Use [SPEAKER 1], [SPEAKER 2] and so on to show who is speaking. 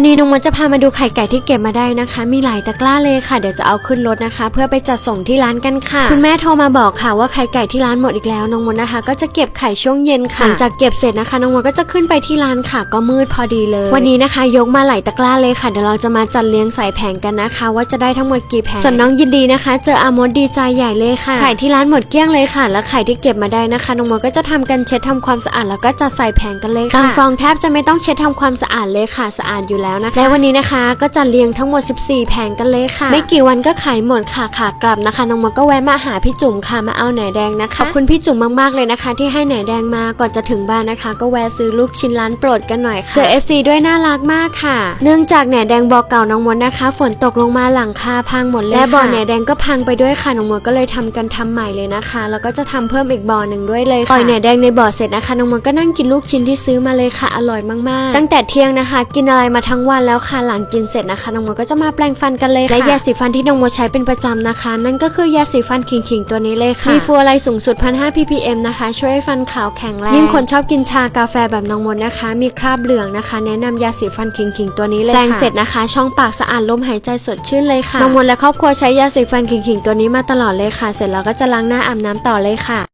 [SPEAKER 1] วันนี้น้องมดจะพามาดูไข่ไก่ที่เก็บมาได้นะคะ มีหลายตะกร้าเลยค่ะ เดี๋ยวจะเอาขึ้นรถนะคะ เพื่อไปจัดส่งที่ร้านกันค่ะ คุณแม่โทรมาบอกค่ะว่าไข่ไก่ที่ร้านหมดอีกแล้วน้องมดนะคะ ก็จะเก็บไข่ช่วงเย็นค่ะหลังจากเก็บเสร็จนะคะน้องมดก็จะขึ้นไปที่ร้านค่ะ ก็มืดพอดีเลย วันนี้นะคะ ยกมาหลายตะกร้าเลยค่ะเดี๋ยวเราจะมาจัดเลี้ยงใส่แผงกันนะคะ ว่าจะได้ทั้งหมดกี่แผงส่วนน้องยินดีนะคะ เจออามดดีใจใหญ่เลยค่ะไข่ที่ร้านหมดเกลี้ยงเลยค่ะ แล้วไข่ที่เก็บมาได้นะคะน้องมดก็จะทำกันเช็ดทำความสะอาดแล้วก็จัดใส่แผงกันเลยค่ะฟองแทบจะไม่ต้องเช็ดทำความสะอาดเลยค่ะ สะอาดอยู่แล้วนะคะและวันนี้นะคะก็จะเรียงทั้งหมด 14 แผงกันเลยค่ะ ไม่กี่วันก็ขายหมดค่ะค่ะกลับนะคะน้องมดก็แวะมาหาพี่จุ๋มค่ะมาเอาแหนแดงนะคะขอบคุณพี่จุ๋มมากๆเลยนะคะ ที่ให้แหนแดงมาก่อนจะถึงบ้านนะคะ ก็แวะซื้อลูกชิ้นร้านโปรดกันหน่อยค่ะเจอ FC ด้วยน่ารักมากค่ะ เนื่องจากแหนแดงบอกเก่าน้องมดนะคะ ฝนตกลงมาหลังคาพังหมดเลยและบ่อแหนแดงก็พังไปด้วยค่ะน้องมดก็เลยทำกันทำใหม่เลยนะคะ แล้วก็จะทำเพิ่มอีกบ่อหนึ่งด้วยเลยค่ะปล่อยแหนแดงในบ่อเสร็จนะคะน้องมดก็นั่งกินลูกชิ้นที่ซื้อมาเลยค่ะอร่อยมากๆ ตั้งแต่เที่ยงนะคะ กินอะไรมาทั้งวันแล้วค่ะหลังกินเสร็จนะคะน้องมดก็จะมาแปรงฟันกันเลยค่ะและยาสีฟันที่น้องมดใช้เป็นประจำนะคะ นั่นก็คือยาสีฟันขิงๆตัวนี้เลยค่ะมีฟลูออไรด์สูงสุด1,500 ppm นะคะ ช่วยให้ฟันขาวแข็งแรงยิ่งคนชอบกินชากาแฟแบบน้องมดนะคะ มีคราบเหลืองนะคะ แนะนำยาสีฟันขิงๆตัวนี้เลยค่ะแปรงเสร็จนะคะ ช่องปากสะอาดลมหายใจสดชื่นเลยค่ะน้องมดและครอบครัวใช้ยาสีฟันขิงๆตัวนี้มาตลอดเลยค่ะ เสร็จแล้วก็จะล้างหน้าอาบน้ำต่อเลยค่ะ